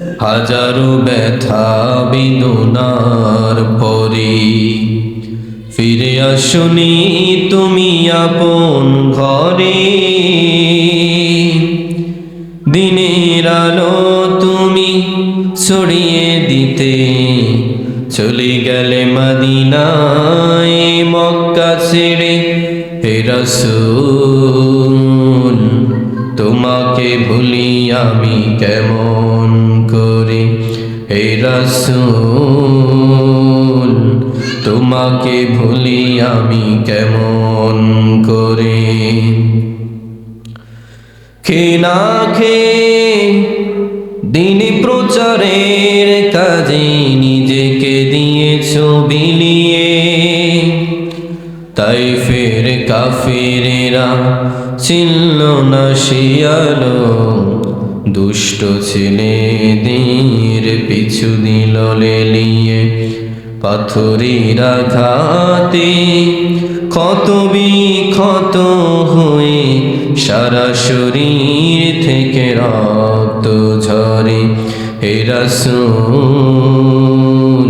হাজারো ব্যথা বিদুনার পরে ফিরে আসুনি তুমি আপন ঘরে। দিনের আলো তুমি ছড়িয়ে দিতে চলে গেলে মদিনায় মক্কা ছেড়ে হে রাসূল। তোমাকে ভুলি আমি কেমন করে? হে রাসূল, তোমাকে ভুলি আমি কেমন করে? খে না খে দিন প্রচারের কাজে নিজেকে দিয়েছ বিলিয়ে তাই ফের কাফিরেরা ছিল না শিয়ালো দুষ্ট ছেলেদের পিছু দিল লেলিয়ে। পাথরের আঘাতে ক্ষত বিক্ষত হয়ে সারা শরীর থেকে রক্ত ঝরে। ভুলি